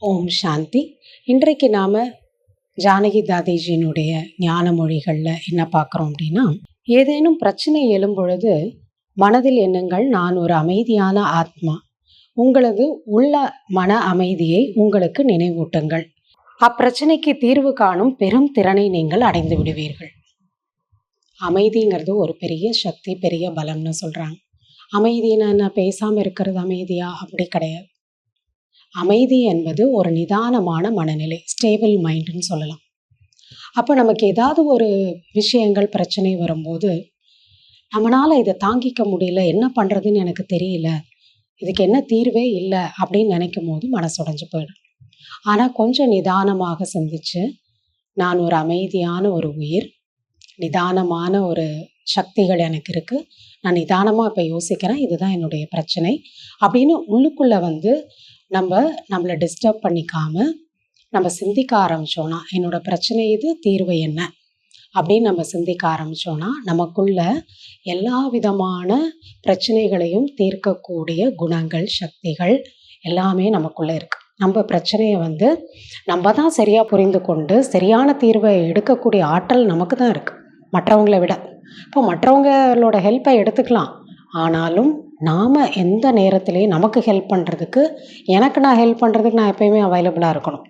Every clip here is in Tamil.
ஓம் சாந்தி. இன்றைக்கு நாம் ஜானகி தாதேஜியினுடைய ஞான மொழிகளில் என்ன பார்க்குறோம் அப்படின்னா ஏதேனும் பிரச்சனை எழும்பொழுது மனதில் எண்ணுங்கள் நான் ஒரு அமைதியான ஆத்மா. உங்களது உள்ள மன அமைதியை உங்களுக்கு நினைவூட்டுங்கள். அப்பிரச்சனைக்கு தீர்வு காணும் பெரும் திறனை நீங்கள் அடைந்து விடுவீர்கள். அமைதிங்கிறது ஒரு பெரிய சக்தி பெரிய பலம்னு சொல்கிறாங்க அமைதினா என்ன? பேசாமல் இருக்கிறது அமைதியா? அப்படி கிடையாது. அமைதி என்பது ஒரு நிதானமான மனநிலை ஸ்டேபிள் மைண்டுன்னு சொல்லலாம். அப்போ நமக்கு ஏதாவது ஒரு விஷயங்கள் பிரச்சனை வரும்போது நம்மளால் இதை தாங்கிக்க முடியல என்ன பண்ணுறதுன்னு எனக்கு தெரியல இதுக்கு என்ன தீர்வே இல்லை அப்படின்னு நினைக்கும் போது மனசுடைஞ்சு போயிடும். ஆனால் கொஞ்சம் நிதானமாக சிந்திச்சு நான் ஒரு அமைதியான ஒரு உயிர் நிதானமான ஒரு சக்திகள் எனக்கு இருக்குது நான் நிதானமாக இப்போ யோசிக்கிறேன். இதுதான் என்னுடைய பிரச்சனை. அப்படின்னு உள்ளுக்குள்ளே வந்து நம்ம நம்மளை டிஸ்டர்ப் பண்ணிக்காம நம்ம சிந்திக்க ஆரம்பித்தோன்னா என்னோட பிரச்சனை இது தீர்வு என்ன? அப்படின்னு நம்ம சிந்திக்க ஆரம்பித்தோன்னா நமக்குள்ள எல்லா விதமான பிரச்சனைகளையும் தீர்க்கக்கூடிய குணங்கள் சக்திகள் எல்லாமே நமக்குள்ளே இருக்குது நம்ம பிரச்சனையை வந்து நம்ம தான் சரியாக புரிந்து கொண்டு சரியான தீர்வை எடுக்கக்கூடிய ஆற்றல் நமக்கு தான் இருக்குது மற்றவங்கள விட. இப்போ மற்றவங்களோட ஹெல்ப்பை எடுத்துக்கலாம். ஆனாலும் நாம் எந்த நேரத்துலையும் நமக்கு ஹெல்ப் பண்ணுறதுக்கு எனக்கு நான் ஹெல்ப் பண்ணுறதுக்கு நான் எப்போயுமே அவைலபிளாக இருக்கணும்.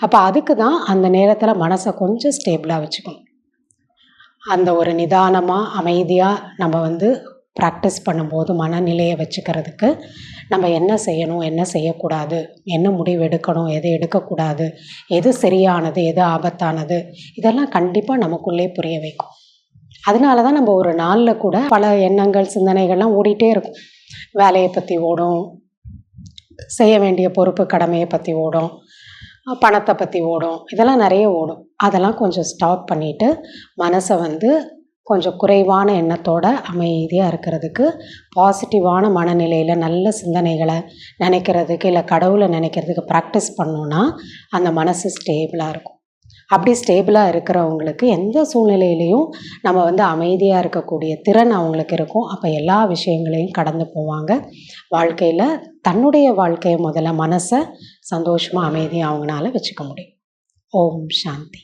அப்போ அதுக்கு தான் அந்த நேரத்தில் மனசை கொஞ்சம் ஸ்டேபிளாக வச்சுக்கணும். அந்த ஒரு நிதானமாக அமைதியாக நம்ம வந்து ப்ராக்டிஸ் பண்ணும்போது மனநிலையை வச்சுக்கிறதுக்கு நம்ம என்ன செய்யணும் என்ன செய்யக்கூடாது என்ன முடிவு எடுக்கணும் எது எடுக்கக்கூடாது எது சரியானது எது ஆபத்தானது இதெல்லாம் கண்டிப்பாக நமக்குள்ளே புரிய வைக்கும். அதனால தான் நம்ம ஒரு நாளில் கூட பல எண்ணங்கள் சிந்தனைகள்லாம் ஓடிட்டே இருக்கும். வேலையை பற்றி ஓடும் செய்ய வேண்டிய பொறுப்பு கடமையை பற்றி ஓடும் பணத்தை பற்றி ஓடும் இதெல்லாம் நிறைய ஓடும். அதெல்லாம் கொஞ்சம் ஸ்டாப் பண்ணிவிட்டு மனசை வந்து கொஞ்சம் குறைவான எண்ணத்தோட அமைதியாக இருக்கிறதுக்கு பாசிட்டிவான மனநிலையில் நல்ல சிந்தனைகளை நினைக்கிறதுக்கு இல்லை கடவுளை நினைக்கிறதுக்கு ப்ராக்டிஸ் பண்ணோன்னா அந்த மனசு ஸ்டேபிளாக இருக்கும். அப்படி ஸ்டேபிளாக இருக்கிறவங்களுக்கு எந்த சூழ்நிலையிலையும் நம்ம வந்து அமைதியாக இருக்கக்கூடிய திறன் அவங்களுக்கு இருக்கும். அப்போ எல்லா விஷயங்களையும் கடந்து போவாங்க. வாழ்க்கையில் தன்னுடைய வாழ்க்கையை முதல்ல மனசை சந்தோஷமாக அமைதியாக அவங்களால வச்சுக்க முடியும். ஓம் சாந்தி.